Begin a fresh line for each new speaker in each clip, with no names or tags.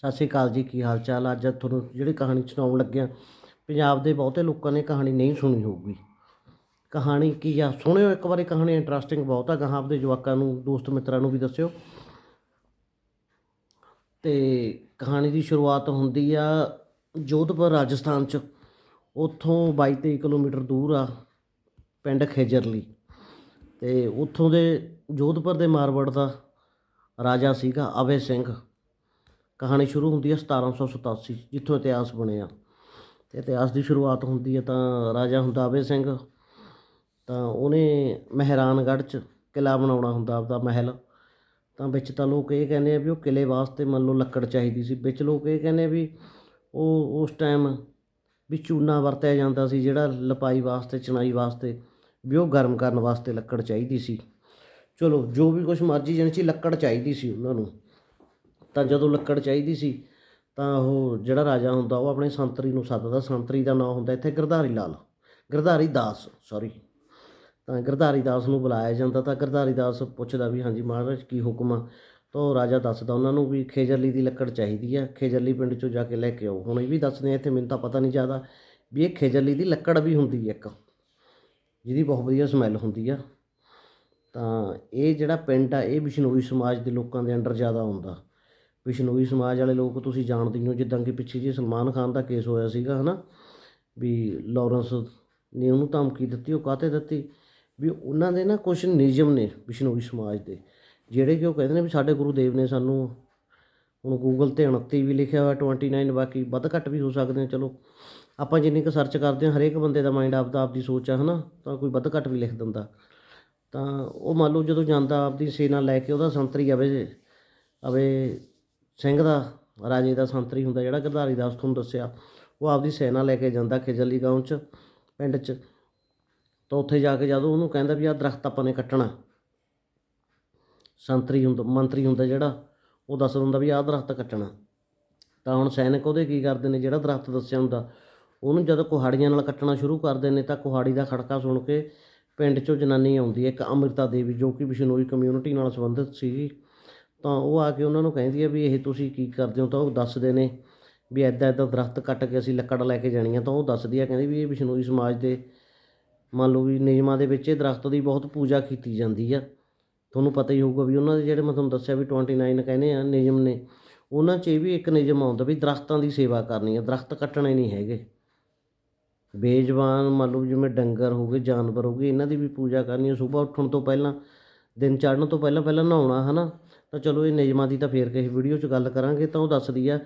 ਸਤਿ ਸ਼੍ਰੀ ਅਕਾਲ ਜੀ, ਕੀ ਹਾਲ ਚਾਲ ਅੱਜ ਤੁਹਾਨੂੰ ਜਿਹੜੀ ਕਹਾਣੀ ਸੁਣਾਉਣ ਲੱਗਿਆ, ਪੰਜਾਬ ਦੇ ਬਹੁਤੇ ਲੋਕਾਂ ਨੇ ਕਹਾਣੀ ਨਹੀਂ ਸੁਣੀ ਹੋਊਗੀ। ਕਹਾਣੀ ਕੀ ਆ? ਸੁਣਿਓ ਇੱਕ ਵਾਰੀ ਕਹਾਣੀ ਇੰਟਰਸਟਿੰਗ ਬਹੁਤ ਆ ਗਾਹਾਂ ਆਪਦੇ ਜਵਾਕਾਂ ਨੂੰ, ਦੋਸਤ ਮਿੱਤਰਾਂ ਨੂੰ ਵੀ ਦੱਸਿਓ। ਤੇ ਕਹਾਣੀ ਦੀ ਸ਼ੁਰੂਆਤ ਹੁੰਦੀ ਆ ਜੋਧਪੁਰ, ਰਾਜਸਥਾਨ ਚ। ਉੱਥੋਂ 22 23 ਕਿਲੋਮੀਟਰ ਦੂਰ ਆ, ਪਿੰਡ ਖੇਜਰਲੀ। ਤੇ ਉੱਥੋਂ ਦੇ ਜੋਧਪੁਰ ਦੇ ਮਾਰਵੜ ਦਾ ਰਾਜਾ ਸੀਗਾ ਅਵੇ ਸਿੰਘ। ਕਹਾਣੀ ਸ਼ੁਰੂ ਹੁੰਦੀ ਹੈ 1787 ਜਿੱਥੋਂ ਇਤਿਹਾਸ ਬਣਿਆ। ਤੇ ਇਤਿਹਾਸ ਦੀ ਸ਼ੁਰੂਆਤ ਹੁੰਦੀ ਹੈ ਤਾਂ ਰਾਜਾ ਹੁੰਦਾਵੇ ਸਿੰਘ। ਤਾਂ ਉਹਨੇ ਮਹਿਰਾਨਗੜ੍ਹ 'ਚ ਕਿਲਾ ਬਣਾਉਣਾ ਹੁੰਦਾ ਆਪਦਾ ਮਹਿਲ। ਤਾਂ ਵਿੱਚ ਤਾਂ ਲੋਕ ਇਹ ਕਹਿੰਦੇ ਆ ਵੀ ਉਹ ਕਿਲੇ ਵਾਸਤੇ ਮੰਨ ਲਓ ਲੱਕੜ ਚਾਹੀਦੀ ਸੀ। ਵਿੱਚ ਲੋਕ ਇਹ ਕਹਿੰਦੇ ਵੀ ਉਹ ਉਸ ਟਾਈਮ ਵੀ ਚੂਨਾ ਵਰਤਿਆ ਜਾਂਦਾ ਸੀ ਜਿਹੜਾ ਲਪਾਈ ਵਾਸਤੇ, ਚਣਾਈ ਵਾਸਤੇ, ਵੀ ਉਹ ਗਰਮ ਕਰਨ ਵਾਸਤੇ ਲੱਕੜ ਚਾਹੀਦੀ ਸੀ। ਚਲੋ, ਜੋ ਵੀ ਕੁਝ ਮਰਜ਼ੀ ਜਾਣੀ ਸੀ ਲੱਕੜ ਚਾਹੀਦੀ ਸੀ ਉਹਨਾਂ ਨੂੰ। ਤਾਂ ਜਦੋਂ ਲੱਕੜ ਚਾਹੀਦੀ ਸੀ, ਤਾਂ ਉਹ ਜਿਹੜਾ ਰਾਜਾ ਹੁੰਦਾ, ਉਹ ਆਪਣੇ ਸੰਤਰੀ ਨੂੰ ਸੱਦਦਾ। ਸੰਤਰੀ ਦਾ ਨਾਮ ਹੁੰਦਾ ਇੱਥੇ ਗਿਰਧਾਰੀ ਲਾਲ। ਗਿਰਧਾਰੀ ਦਾਸ ਸੌਰੀ ਤਾਂ ਗਿਰਧਾਰੀ ਦਾਸ ਨੂੰ ਬੁਲਾਇਆ ਜਾਂਦਾ, ਤਾਂ ਗਿਰਧਾਰੀ ਦਾਸ ਪੁੱਛਦਾ ਵੀ ਹਾਂਜੀ ਮਹਾਰਾਜ, ਕੀ ਹੁਕਮ ਆ? ਤਾਂ ਉਹ ਰਾਜਾ ਦੱਸਦਾ ਉਹਨਾਂ ਨੂੰ ਵੀ ਖੇਜਰਲੀ ਦੀ ਲੱਕੜ ਚਾਹੀਦੀ ਆ। ਖੇਜਰਲੀ ਪਿੰਡ ਚੋਂ ਜਾ ਕੇ ਲੈ ਕੇ ਆਓ। ਹੁਣ ਇਹ ਵੀ ਦੱਸਦੇ ਆ ਇੱਥੇ, ਮੈਨੂੰ ਤਾਂ ਪਤਾ ਨਹੀਂ ਜ਼ਿਆਦਾ ਵੀ ਇਹ ਖੇਜਰਲੀ ਦੀ ਲੱਕੜ ਵੀ ਹੁੰਦੀ ਹੈ ਇੱਕ, ਜਿਹਦੀ ਬਹੁਤ ਵਧੀਆ ਸਮੈਲ ਹੁੰਦੀ ਆ। ਤਾਂ ਇਹ ਜਿਹੜਾ ਪਿੰਡ ਆ, ਇਹ ਬਿਸ਼ਨੋਈ ਸਮਾਜ ਦੇ ਲੋਕਾਂ ਦੇ ਅੰਡਰ ਜ਼ਿਆਦਾ ਹੁੰਦਾ ਬਿਸ਼ਨੋਈ ਸਮਾਜ ਵਾਲੇ ਲੋਕ ਤੁਸੀਂ ਜਾਣਦੇ ਹੀ ਹੋ, ਜਿੱਦਾਂ ਕਿ ਪਿੱਛੇ ਜੀ ਸਲਮਾਨ ਖਾਨ ਦਾ ਕੇਸ ਹੋਇਆ ਸੀਗਾ, ਹਨਾ? ਵੀ ਲਾਰੈਂਸ ਨੇ ਉਹਨੂੰ ਧਮਕੀ ਦਿੱਤੀ, ਉਹ ਕਾਹਤੇ ਦਿੱਤੀ? ਵੀ ਉਹਨਾਂ ਦੇ ਨਾ ਕੁਝ ਨਿਯਮ ਨੇ ਬਿਸ਼ਨੋਈ ਸਮਾਜ ਦੇ, ਜਿਹੜੇ ਕਿ ਉਹ ਕਹਿੰਦੇ ਨੇ ਵੀ ਸਾਡੇ ਗੁਰੂ ਦੇਵ ਨੇ ਸਾਨੂੰ ਹੁਣ ਗੂਗਲ ਤੇ 29 ਵੀ ਲਿਖਿਆ ਹੋਇਆ 29 ਬਾਕੀ ਵੱਧ ਘੱਟ ਵੀ ਹੋ ਸਕਦੇ ਆ, ਚਲੋ। ਆਪਾਂ ਜਿੰਨੀ ਕੁ ਸਰਚ ਕਰਦੇ ਹਾਂ, ਹਰੇਕ ਬੰਦੇ ਦਾ ਮਾਈਂਡ ਆਪਦਾ ਆਪਦੀ ਸੋਚ ਆ, ਹਨਾ? ਤਾਂ ਕੋਈ ਵੱਧ ਘੱਟ ਵੀ ਲਿਖ ਦਿੰਦਾ। ਤਾਂ ਉਹ ਮੰਨ ਲਓ ਜਦੋਂ ਜਾਂਦਾ ਆਪਦੀ ਸੇਨਾ ਲੈ ਕੇ, ਉਹਦਾ ਸੰਤਰੀ ਆਵੇ ਆਵੇ ਸਿੰਘ ਦਾ ਰਾਜੇ ਦਾ ਸੰਤਰੀ ਹੁੰਦਾ, ਜਿਹੜਾ ਗਰਧਾਰੀ ਉਸ ਤੁਹਾਨੂੰ ਦੱਸਿਆ, ਉਹ ਆਪਦੀ ਸੈਨਾ ਲੈ ਕੇ ਜਾਂਦਾ ਖਿਜਲੀ ਗਾਉਂ ਚ, ਪਿੰਡ ਚ। ਤਾਂ ਉੱਥੇ ਜਾ ਕੇ ਜਦੋਂ ਉਹਨੂੰ ਕਹਿੰਦਾ ਵੀ ਆਹ ਦਰਖਤ ਆਪਾਂ ਨੇ ਕੱਟਣਾ, ਸੰਤਰੀ ਹੁੰਦਾ ਮੰਤਰੀ ਹੁੰਦਾ ਜਿਹੜਾ, ਉਹ ਦੱਸ ਦਿੰਦਾ ਵੀ ਆਹ ਦਰਖਤ ਕੱਟਣਾ। ਤਾਂ ਹੁਣ ਸੈਨਿਕ ਉਹਦੇ ਕੀ ਕਰਦੇ ਨੇ, ਜਿਹੜਾ ਦਰਖਤ ਦੱਸਿਆ ਹੁੰਦਾ, ਉਹਨੂੰ ਜਦੋਂ ਕੁਹਾੜੀਆਂ ਨਾਲ ਕੱਟਣਾ ਸ਼ੁਰੂ ਕਰਦੇ ਨੇ, ਤਾਂ ਕੁਹਾੜੀ ਦਾ ਖੜਕਾ ਸੁਣ ਕੇ ਪਿੰਡ ਚੋਂ ਜਨਾਨੀ ਆਉਂਦੀ ਹੈ, ਇੱਕ ਅੰਮ੍ਰਿਤਾ ਦੇਵੀ, ਜੋ ਕਿ ਬਿਸ਼ਨੋਈ ਕਮਿਊਨਿਟੀ ਨਾਲ ਸੰਬੰਧਿਤ ਸੀਗੀ। ਤਾਂ ਉਹ ਆ ਕੇ ਉਹਨਾਂ ਨੂੰ ਕਹਿੰਦੀ ਹੈ ਵੀ ਇਹ ਤੁਸੀਂ ਕੀ ਕਰਦੇ ਹੋ? ਤਾਂ ਉਹ ਦੱਸਦੇ ਨੇ ਵੀ ਐਦਾਂ ਐਦਾਂ ਦਰਖਤ ਕੱਟ ਕੇ ਅਸੀਂ ਲੱਕੜ ਲੈ ਕੇ ਜਾਣੀ ਆ ਤਾਂ ਉਹ ਦੱਸਦੀ ਆ, ਕਹਿੰਦੀ ਵੀ ਇਹ ਬਿਸ਼ਨੋਈ ਸਮਾਜ ਦੇ ਮੰਨ ਲਓ ਵੀ ਨਿਯਮਾਂ ਦੇ ਵਿੱਚ ਇਹ ਦਰਖਤ ਦੀ ਬਹੁਤ ਪੂਜਾ ਕੀਤੀ ਜਾਂਦੀ ਆ। ਤੁਹਾਨੂੰ ਪਤਾ ਹੀ ਹੋਊਗਾ ਵੀ ਉਹਨਾਂ ਦੇ ਜਿਹੜੇ ਮੈਂ ਤੁਹਾਨੂੰ ਦੱਸਿਆ ਵੀ 29 ਕਹਿੰਦੇ ਆ ਨਿਯਮ ਨੇ, ਉਹਨਾਂ 'ਚ ਇਹ ਵੀ ਇੱਕ ਨਿਯਮ ਆਉਂਦਾ ਵੀ ਦਰਖਤਾਂ ਦੀ ਸੇਵਾ ਕਰਨੀ ਆ, ਦਰਖਤ ਕੱਟਣੇ ਨਹੀਂ ਹੈਗੇ। ਬੇਜ਼ਬਾਨ ਮੰਨ ਲਓ ਜਿਵੇਂ ਡੰਗਰ ਹੋ ਗਏ ਜਾਨਵਰ ਹੋ ਗਏ ਇਹਨਾਂ ਦੀ ਵੀ ਪੂਜਾ ਕਰਨੀ ਆ। ਸਵੇਰ ਉੱਠਣ ਤੋਂ ਪਹਿਲਾਂ, ਦਿਨ ਚੜ੍ਹਨ ਤੋਂ ਪਹਿਲਾਂ ਪਹਿਲਾਂ ਨਹਾਉਣਾ, ਹਨਾ? ਤਾਂ ਚਲੋ ਇਹ ਨਿਯਮਾਂ ਦੀ ਤਾਂ ਫੇਰ ਕਿਸੇ ਵੀਡੀਓ 'ਚ ਗੱਲ ਕਰਾਂਗੇ, ਤਾਂ ਉਹ ਦੱਸਦੀ ਆ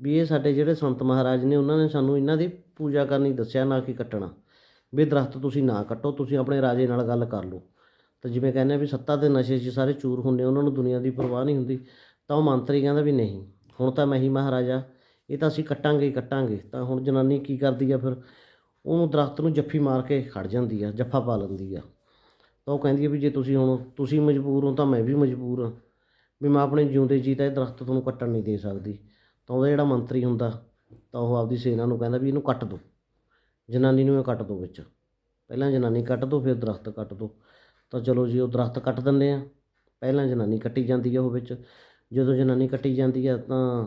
ਵੀ ਇਹ ਸਾਡੇ ਜਿਹੜੇ ਸੰਤ ਮਹਾਰਾਜ ਨੇ, ਉਹਨਾਂ ਨੇ ਸਾਨੂੰ ਇਹਨਾਂ ਦੀ ਪੂਜਾ ਕਰਨੀ ਦੱਸਿਆ ਨਾ ਕਿ ਕੱਟਣਾ। ਵੀ ਦਰਖਤ ਤੁਸੀਂ ਨਾ ਕੱਟੋ, ਤੁਸੀਂ ਆਪਣੇ ਰਾਜੇ ਨਾਲ ਗੱਲ ਕਰ ਲਓ। ਤਾਂ ਜਿਵੇਂ ਕਹਿੰਦੇ ਆ ਵੀ ਸੱਤਾ ਦੇ ਨਸ਼ੇ 'ਚ ਸਾਰੇ ਚੂਰ ਹੁੰਦੇ, ਉਹਨਾਂ ਨੂੰ ਦੁਨੀਆ ਦੀ ਪਰਵਾਹ ਨਹੀਂ ਹੁੰਦੀ, ਤਾਂ ਉਹ ਮੰਤਰੀ ਕਹਿੰਦਾ ਵੀ ਨਹੀਂ, ਹੁਣ ਤਾਂ ਮੈਂ ਹੀ ਮਹਾਰਾਜਾ, ਇਹ ਤਾਂ ਅਸੀਂ ਕੱਟਾਂਗੇ ਹੀ ਕੱਟਾਂਗੇ, ਤਾਂ ਹੁਣ ਜਨਾਨੀ ਕੀ ਕਰਦੀ ਆ ਫਿਰ? ਉਹਨੂੰ ਦਰਖਤ ਨੂੰ ਜੱਫੀ ਮਾਰ ਕੇ ਖੜ ਜਾਂਦੀ ਆ, ਜੱਫਾ ਪਾ ਲੈਂਦੀ ਆ। ਤਾਂ ਉਹ ਕਹਿੰਦੀ ਆ ਵੀ ਜੇ ਤੁਸੀਂ ਹੁਣ, ਤੁਸੀਂ ਮਜਬੂਰ ਹੋ ਤਾਂ ਮੈਂ ਵੀ ਮਜਬੂਰ ਹਾਂ। ਵੀ ਮੈਂ ਆਪਣੇ ਜਿਉਂਦੇ ਜੀ ਤਾਂ ਇਹ ਦਰਖਤ ਤੁਹਾਨੂੰ ਕੱਟਣ ਨਹੀਂ ਦੇ ਸਕਦੀ। ਤਾਂ ਉਹਦਾ ਜਿਹੜਾ ਮੰਤਰੀ ਹੁੰਦਾ, ਤਾਂ ਉਹ ਆਪਦੀ ਸੈਨਾ ਨੂੰ ਕਹਿੰਦਾ ਵੀ ਇਹਨੂੰ ਕੱਟ ਦਿਓ ਜਨਾਨੀ ਨੂੰ ਇਹ ਕੱਟ ਦਿਓ ਵਿੱਚ। ਪਹਿਲਾਂ ਜਨਾਨੀ ਕੱਟ ਦਿਓ ਫਿਰ ਦਰਖਤ ਕੱਟ ਦਿਓ ਤਾਂ ਚਲੋ ਜੀ, ਉਹ ਦਰਖਤ ਕੱਟ ਦਿੰਦੇ ਆ। ਪਹਿਲਾਂ ਜਨਾਨੀ ਕੱਟੀ ਜਾਂਦੀ ਆ ਉਹ ਵਿੱਚ। ਜਦੋਂ ਜਨਾਨੀ ਕੱਟੀ ਜਾਂਦੀ ਹੈ ਤਾਂ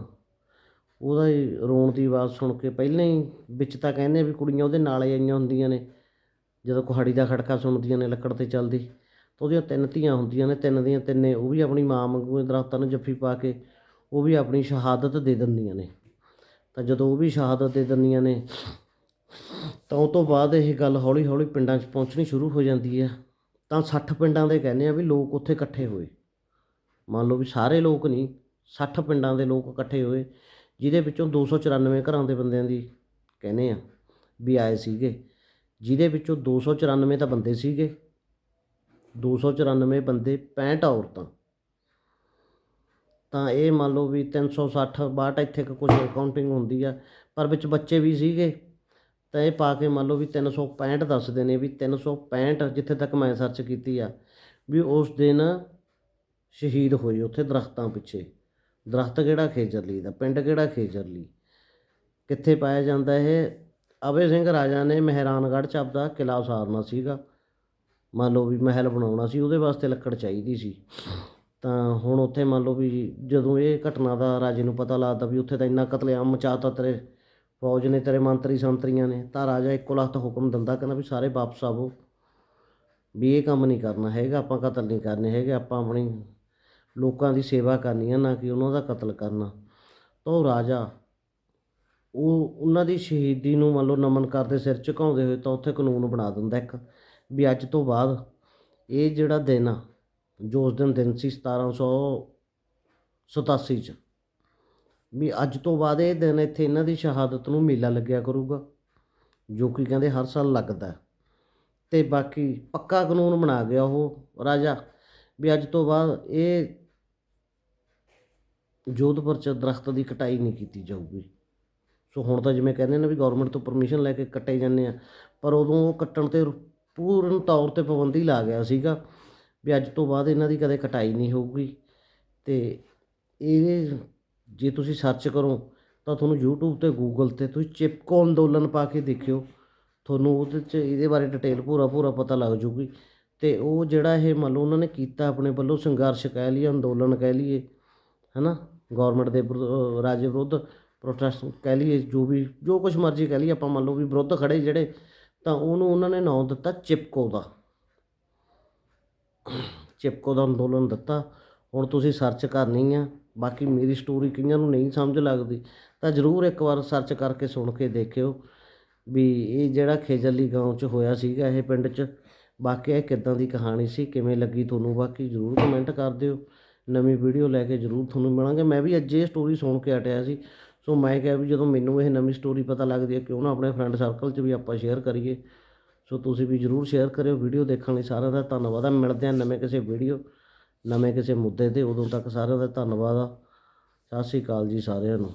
ਉਹਦਾ ਰੋਣ ਦੀ ਆਵਾਜ਼ ਸੁਣ ਕੇ ਪਹਿਲਾਂ ਹੀ ਵਿੱਚ ਤਾਂ ਕਹਿੰਦੇ ਵੀ ਕੁੜੀਆਂ ਉਹਦੇ ਨਾਲ ਆਈਆਂ ਹੁੰਦੀਆਂ ਨੇ। ਜਦੋਂ ਕੁਹਾੜੀ ਦਾ ਖੜਕਾ ਸੁਣਦੀਆਂ ਨੇ ਲੱਕੜ ਤੇ ਚੱਲਦੀ। ਤਾਂ ਉਹਦੀਆਂ ਤਿੰਨ ਧੀਆਂ ਹੁੰਦੀਆਂ ਨੇ, ਤਿੰਨ ਦੀਆਂ ਤਿੰਨੇ, ਉਹ ਵੀ ਆਪਣੀ ਮਾਂ ਵਾਂਗੂ ਇਹ ਦਰਖਤਾਂ ਨੂੰ ਜੱਫੀ ਪਾ ਕੇ ਉਹ ਵੀ ਆਪਣੀ ਸ਼ਹਾਦਤ ਦੇ ਦਿੰਦੀਆਂ ਨੇ। ਤਾਂ ਜਦੋਂ ਉਹ ਵੀ ਸ਼ਹਾਦਤ ਦੇ ਦਿੰਦੀਆਂ ਨੇ, ਤਾਂ ਉਹ ਤੋਂ ਬਾਅਦ ਇਹ ਗੱਲ ਹੌਲੀ ਹੌਲੀ ਪਿੰਡਾਂ 'ਚ ਪਹੁੰਚਣੀ ਸ਼ੁਰੂ ਹੋ ਜਾਂਦੀ ਹੈ। ਤਾਂ 60 ਪਿੰਡਾਂ ਦੇ ਕਹਿੰਦੇ ਆ ਵੀ ਲੋਕ ਉੱਥੇ ਇਕੱਠੇ ਹੋਏ। ਮੰਨ ਲਓ ਵੀ ਸਾਰੇ ਲੋਕ ਨਹੀਂ 60 ਪਿੰਡਾਂ ਦੇ ਲੋਕ ਇਕੱਠੇ ਹੋਏ, ਜਿਹਦੇ ਵਿੱਚੋਂ 294 ਘਰਾਂ ਦੇ ਬੰਦਿਆਂ ਦੀ ਕਹਿੰਦੇ ਆ ਵੀ ਆਏ ਸੀਗੇ। ਜਿਹਦੇ ਵਿੱਚੋਂ 294 ਤਾਂ ਬੰਦੇ ਸੀਗੇ। 294 ਬੰਦੇ 65 ਔਰਤਾਂ। ਤਾਂ ਇਹ ਮੰਨ ਲਓ ਵੀ 360 62 ਇੱਥੇ ਕੁ ਕੁਝ ਕਾਊਂਟਿੰਗ ਹੁੰਦੀ ਆ, ਪਰ ਵਿੱਚ ਬੱਚੇ ਵੀ ਸੀਗੇ। ਤਾਂ ਇਹ ਪਾ ਕੇ ਮੰਨ ਲਓ ਵੀ 365 ਦੱਸਦੇ ਨੇ ਵੀ 365 ਜਿੱਥੇ ਤੱਕ ਮੈਂ ਸਰਚ ਕੀਤੀ ਆ, ਵੀ ਉਸ ਦਿਨ ਸ਼ਹੀਦ ਹੋਏ ਉੱਥੇ ਦਰਖਤਾਂ ਪਿੱਛੇ। ਦਰਖਤ ਕਿਹੜਾ ਖੇਜਰਲੀ ਦਾ, ਪਿੰਡ ਕਿਹੜਾ ਖੇਜਰਲੀ ਕਿੱਥੇ ਪਾਇਆ ਜਾਂਦਾ ਇਹ? ਅਵੇ ਸਿੰਘ ਰਾਜਾ ਨੇ ਮਹਿਰਾਨਗੜ੍ਹ ਚ ਆਪਦਾ ਕਿਲਾ ਉਸਾਰਨਾ ਸੀਗਾ। ਮੰਨ ਲਓ ਵੀ ਮਹਿਲ ਬਣਾਉਣਾ ਸੀ, ਉਹਦੇ ਵਾਸਤੇ ਲੱਕੜ ਚਾਹੀਦੀ ਸੀ। ਤਾਂ ਹੁਣ ਉੱਥੇ ਮੰਨ ਲਓ ਵੀ ਜਦੋਂ ਇਹ ਘਟਨਾ ਦਾ ਰਾਜੇ ਨੂੰ ਪਤਾ ਲੱਗਦਾ ਵੀ ਉੱਥੇ ਤਾਂ ਇੰਨਾ ਕਤਲੇਆਮ ਮਚਾਤਾ ਤੇਰੇ ਫੌਜ ਨੇ, ਤੇਰੇ ਮੰਤਰੀ ਸੰਤਰੀਆਂ ਨੇ, ਤਾਂ ਰਾਜਾ ਇੱਕੋ ਲਖਤ ਹੁਕਮ ਦਿੰਦਾ, ਕਹਿੰਦਾ ਵੀ ਸਾਰੇ ਵਾਪਸ ਆਵੋ। ਵੀ ਇਹ ਕੰਮ ਨਹੀਂ ਕਰਨਾ ਹੈਗਾ, ਆਪਾਂ ਕਤਲ ਨਹੀਂ ਕਰਨੇ ਹੈਗੇ, ਆਪਾਂ ਆਪਣੀ ਲੋਕਾਂ ਦੀ ਸੇਵਾ ਕਰਨੀ ਹੈ ਨਾ ਕਿ ਉਹਨਾਂ ਦਾ ਕਤਲ ਕਰਨਾ। ਤਾਂ ਉਹ ਰਾਜਾ, ਉਹ ਉਹਨਾਂ ਦੀ ਸ਼ਹੀਦੀ ਨੂੰ ਮੰਨ ਲਓ ਨਮਨ ਕਰਦੇ ਸਿਰ ਝੁਕਾਉਂਦੇ ਹੋਏ ਤਾਂ ਉੱਥੇ ਕਾਨੂੰਨ ਬਣਾ ਦਿੰਦਾ ਇੱਕ। ਵੀ ਅੱਜ ਤੋਂ ਬਾਅਦ ਇਹ ਜਿਹੜਾ ਦਿਨ ਆ, ਜੋ ਉਸ ਦਿਨ ਦਿਨ ਸੀ 1787 ਚ, ਵੀ ਅੱਜ ਤੋਂ ਬਾਅਦ ਇਹ ਦਿਨ ਇੱਥੇ ਇਹਨਾਂ ਦੀ ਸ਼ਹਾਦਤ ਨੂੰ ਮੇਲਾ ਲੱਗਿਆ ਕਰੂਗਾ, ਜੋ ਕਿ ਕਹਿੰਦੇ ਹਰ ਸਾਲ ਲੱਗਦਾ ਹੈ। ਤੇ ਬਾਕੀ ਪੱਕਾ ਕਾਨੂੰਨ ਬਣਾ ਗਿਆ ਉਹ ਰਾਜਾ, ਵੀ ਅੱਜ ਤੋਂ ਬਾਅਦ ਇਹ ਜੋਧਪੁਰ ਚ ਦਰਖਤ ਦੀ ਕਟਾਈ ਨਹੀਂ ਕੀਤੀ ਜਾਊਗੀ ਸੋ ਹੁਣ ਤਾਂ ਜਿਵੇਂ ਕਹਿੰਦੇ ਨੇ ਵੀ ਗਵਰਨਮੈਂਟ ਤੋਂ ਪਰਮਿਸ਼ਨ ਲੈ ਕੇ ਕੱਟੇ ਜਾਂਦੇ ਆ, ਪਰ ਉਦੋਂ ਉਹ ਕੱਟਣ ਤੇ ਪੂਰਨ ਤੌਰ ਤੇ ਪਾਬੰਦੀ ਲਾ ਗਿਆ ਸੀਗਾ ਵੀ ਅੱਜ ਤੋਂ ਬਾਅਦ ਇਹਨਾਂ ਦੀ ਕਦੇ ਕਟਾਈ ਨਹੀਂ ਹੋਊਗੀ। ਤੇ ਇਹ ਜੇ ਤੁਸੀਂ ਸਰਚ ਕਰੋ ਤਾਂ ਤੁਹਾਨੂੰ YouTube ਤੇ Google ਤੇ ਤੁਸੀਂ ਚਿਪਕੋ ਅੰਦੋਲਨ ਪਾ ਕੇ ਦੇਖਿਓ। ਤੁਹਾਨੂੰ ਉਹਦੇ 'ਚ ਇਹਦੇ ਬਾਰੇ ਡਿਟੇਲ ਪੂਰਾ ਪੂਰਾ ਪਤਾ ਲੱਗ ਜੂਗੀ ਤੇ ਉਹ ਜਿਹੜਾ ਇਹ ਮੰਨ ਲਓ ਉਹਨਾਂ ਨੇ ਕੀਤਾ ਆਪਣੇ ਵੱਲੋਂ ਸੰਘਰਸ਼ ਕਹਿ ਲਈਏ, ਅੰਦੋਲਨ ਕਹਿ ਲਈਏ, ਹਨਾ? ਗਵਰਨਮੈਂਟ ਦੇ ਰਾਜ ਵਿਰੁੱਧ ਪ੍ਰੋਟੈਸਟ ਕਹਿ ਲਈਏ, ਜੋ ਵੀ, ਜੋ ਕੁਝ ਮਰਜ਼ੀ ਕਹਿ ਲਈਏ, ਆਪਾਂ ਮੰਨ ਲਓ ਵੀ ਵਿਰੁੱਧ ਖੜੇ ਜਿਹੜੇ ਤਾਂ ਉਹਨੂੰ ਉਹਨਾਂ ਨੇ ਨਾਂ ਦਿੱਤਾ ਚਿਪਕੋ ਦਾ। ਚਿਪਕੋ ਦਾ ਅੰਦੋਲਨ ਦਿੱਤਾ। ਹੁਣ ਤੁਸੀਂ ਸਰਚ ਕਰਨੀ ਆ, ਬਾਕੀ ਮੇਰੀ ਸਟੋਰੀ ਕਈਆਂ ਨੂੰ ਨਹੀਂ ਸਮਝ ਲੱਗਦੀ, ਤਾਂ ਜ਼ਰੂਰ ਇੱਕ ਵਾਰ ਸਰਚ ਕਰਕੇ ਸੁਣ ਕੇ ਦੇਖਿਓ ਵੀ ਇਹ ਜਿਹੜਾ ਖੇਜਲੀ ਗਾਉਂ 'ਚ ਹੋਇਆ ਸੀਗਾ ਇਹ ਪਿੰਡ 'ਚ ਬਾਕੀ ਇਹ ਕਿੱਦਾਂ ਦੀ ਕਹਾਣੀ ਸੀ, ਕਿਵੇਂ ਲੱਗੀ ਤੁਹਾਨੂੰ, ਬਾਕੀ ਜ਼ਰੂਰ ਕਮੈਂਟ ਕਰ ਦਿਓ। ਨਵੀਂ ਵੀਡੀਓ ਲੈ ਕੇ ਜ਼ਰੂਰ ਤੁਹਾਨੂੰ ਮਿਲਾਂਗੇ। ਮੈਂ ਵੀ ਅੱਜ ਇਹ ਸਟੋਰੀ ਸੁਣ ਕੇ ਹਟਿਆ ਸੀ। ਸੋ ਮੈਂ ਕਿਹਾ ਵੀ ਜਦੋਂ ਮੈਨੂੰ ਇਹ ਨਵੀਂ ਸਟੋਰੀ ਪਤਾ ਲੱਗਦੀ ਹੈ, ਕਿਉਂ ਨਾ ਆਪਣੇ ਫਰੈਂਡ ਸਰਕਲ 'ਚ ਵੀ ਆਪਾਂ ਸ਼ੇਅਰ ਕਰੀਏ। ਸੋ ਤੁਸੀਂ ਵੀ ਜ਼ਰੂਰ ਸ਼ੇਅਰ ਕਰਿਓ ਵੀਡੀਓ ਦੇਖਣ ਲਈ ਸਾਰਿਆਂ ਦਾ ਧੰਨਵਾਦ ਆ। ਮਿਲਦੇ ਹਾਂ ਨਵੇਂ ਕਿਸੇ ਵੀਡੀਓ ਨਵੇਂ ਕਿਸੇ ਮੁੱਦੇ ਤੇ। ਉਦੋਂ ਤੱਕ ਸਾਰਿਆਂ ਦਾ ਧੰਨਵਾਦ ਆ। ਸਤਿ ਸ਼੍ਰੀ ਅਕਾਲ ਜੀ ਸਾਰਿਆਂ ਨੂੰ।